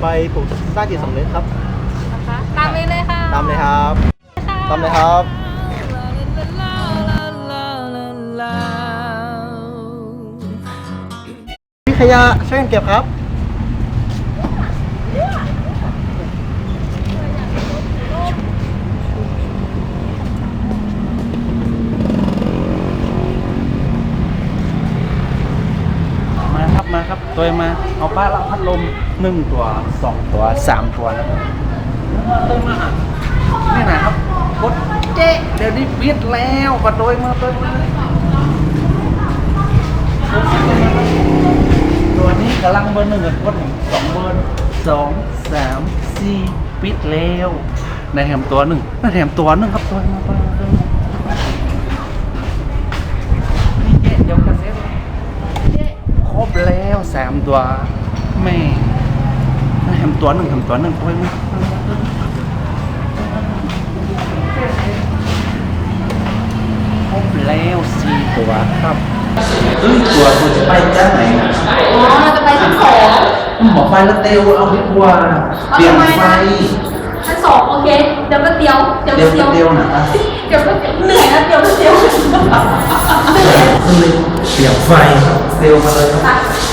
ไปปลูกสร้างจิตสำนึกครับ นะคะตามเลยเลยค่ะตามเลยครับค่ะตามเลยครับ พี่ขยะช่วยกันเก็บครับ มาครับมาครับตัวมา เอาป้าละพัดลมหนึ่งตัวสองตัวสามตัวนะครับตัวมานี่นะครับกดเจ๊เดี๋ยวนี้ปิดแล้วก็ตัวมาตัวมาตัวนี้กำลังเบอร์หนึ่งกับกดสองเบอร์สองสามสี่ปิดแล้วในแถมตัวหนึ่งในแถมตัวหนึ่งครับตัวมาตัวมาตัวมนี่เจ๊เดี๋ยวกระเซ็ตครบแล้วสามตัว แม่ทำตัวหนึ่งทำตัวหนึ่งโอ้ยมั้ยครบแล้วสี่ตัวครับเอ้ยตัวตัวจะไปจ้าไหนนะอ๋อเราจะไปชั้นสองหมอไฟแล้วเตลเอาดีกว่าเปลี่ยนไฟชั้นสองโอเค เดี๋ยวก็เตียวเดี๋ยวเดี๋ก็ยวเตียวเตลนะอะเดี๋ยวก็เตียวเหนื่อยนะเดี๋ยวก็เตียวก็เลยเปลี่ยนไฟครับเตลมาเลยครับ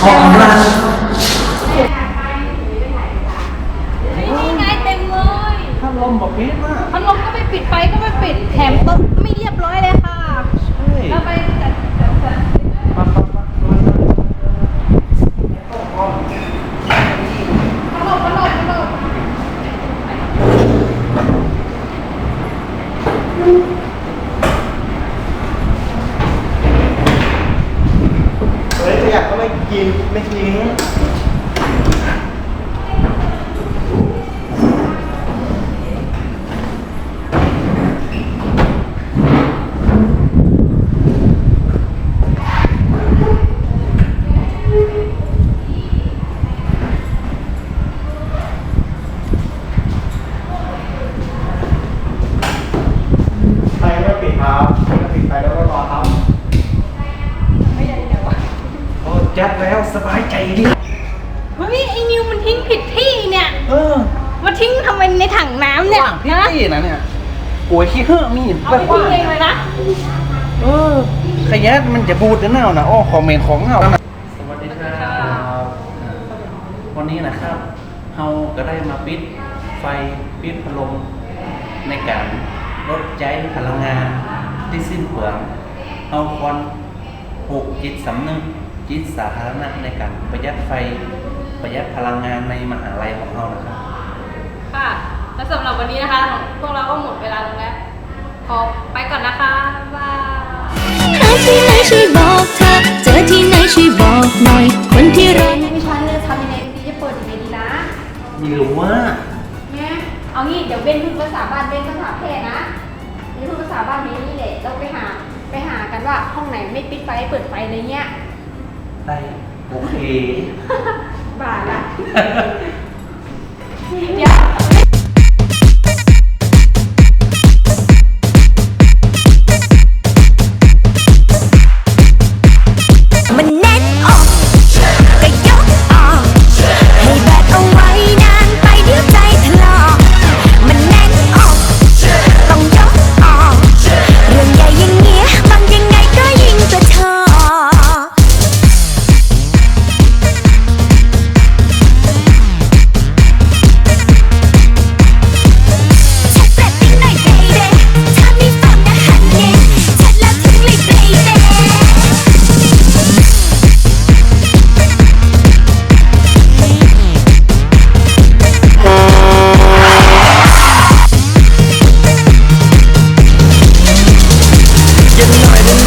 ห้องร้าน นี่ไงเต็มเลย ถ้าลมบอกปิดมากพัดลมก็ไม่ปิดไฟก็ไม่ปิดแถมโต๊ะไม่เรียบร้อยเลยค่ะใช่ เราไปจัดจัดจัด มามามา พัดลมพัดลมพัดลม เฮ้ยขยะก็ไม่กิน ไม่ทิ้ง ไฟไม่ปิดครับปิดไฟแล้วก็รอครับ โอ้จัดแล้วสบายใจดีเฮ้ยไอ้นิวมันทิ้งผิดที่เนี่ยเออมาทิ้งทำไมในถังน้ำเนี่ยว่างพี่นะตี้นะเนี่ยโอ้ยขี้เหือะมีดเอาไปทิ้งเองเลยนะเออขยะมันจะบูดจะเน่านะอ้อคอมเมนต์ของเน่านะสวัสดีครับวันนี้นะครับเราก็ได้มาปิดไฟปิดพัดลมในการลดใช้พลังงานที่สิ้นเปลืองเอาควันปลูกจิตสำนึก จิตสาธารณะในการประหยัดไฟประหยัดพลังงานในมหาลัยของเรานะครับค่ะและสำหรับวันนี้นะคะ พวกเราก็หมดเวลาลงแล้ว ขอไปก่อนนะคะบ๊ายบายหาที่ไหนช่วยบอกเธอ เจอที่ไหนช่วยบอกหน่อย คนที่รอนี่วิชาเนี่ยทำยังไงดีจะเปิดยังไงดีนะไม่รู้ว่าเนี่ยเอางี้เดี๋ยวเบนพูดภาษาบ้านเบนภาษาแพร่นะเบนพูดภาษาบ้านเบนนี่แหละเราไปหาไปหากันว่าห้องไหนไม่ปิดไฟเปิดไฟอะไรเงี้ย ได้โอเคบ้าละ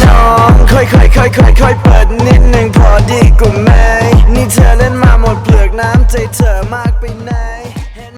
น้องค่อยค่อยค่อยค่อยค่อยเปิดนิดหนึ่งพอดีกว่าไหมนี่เธอเล่นมาหมดเปลือกน้ำใจเธอมากไปไหน